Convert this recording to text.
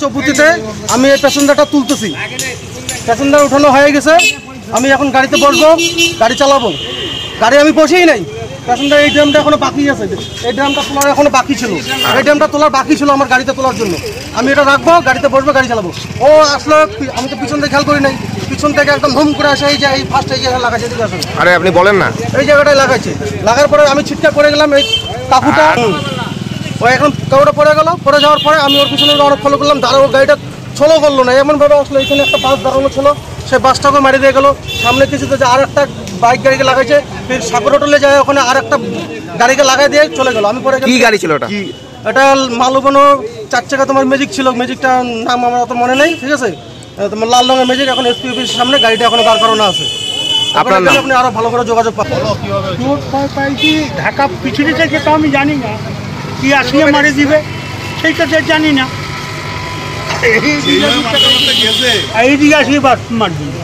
চৌপতিতে আমি এই প্যাসেঞ্জারটা তুলতেছি। প্যাসেঞ্জার উঠানো হয়ে গেছে। আমি এখন গাড়িতে বসবো গাড়ি চালাবো। গাড়ি আমি বসেই নাই। প্যাসেঞ্জার এই ড্রামটা এখনও বাকি আছে। এই ড্রামটা তোলার এখনও বাকি ছিল। এই ড্রামটা তোলার বাকি ছিল আমার গাড়িতে তোলার জন্য। আমি এটা রাখব গাড়িতে বসবো গাড়ি চালাবো। ও আসলে আমি তো পিছন থেকে খেয়াল করি নাই। পিছন থেকে একদম হুম করে আসে এই যে এই ফার্স্ট এই জায়গায় আসুন। আরে আপনি বলেন না। এই জায়গাটায় লাগাইছে। লাগার পরে আমি ছিটকা করে গেলাম এই কাকুটা। ও এখন কাকুটা পড়ে গেল পড়ে যাওয়ার পরে আমি ওর পিছনে অনেক ফলো করলাম দাঁড়া ও গাড়িটা ছলো করল না এমনভাবে আসলো এখানে একটা বাস দাঁড়ানো ছিল সেই বাসটাকে মারি দিয়ে গেলো সামনে কিছুতে যে আর একটা বাইক গাড়িকে লাগাইছে ফির সাগর হোটেলে যায় ওখানে আর একটা গাড়িকে লাগাই দিয়ে চলে গেল আমি পরে কি গাড়ি ছিল ওটা? এটা মালুবনো চার চাকা তোমার ম্যাজিক ছিল ম্যাজিকটার নাম আমার অত মনে নেই ঠিক আছে? তোমার লাল রঙের ম্যাজিক এখন এসপি অফিসের সামনে গাড়িটা এখনও বার করানো আছে। আপনার আপনি আরও ভালো করে যোগাযোগ পাবেন ঢাকা পিছনে থেকে তো আমি জানি না। কি আসলে মারে দিবে? সেইটা তো জানি না। এই দিকে আসলে মার দিবে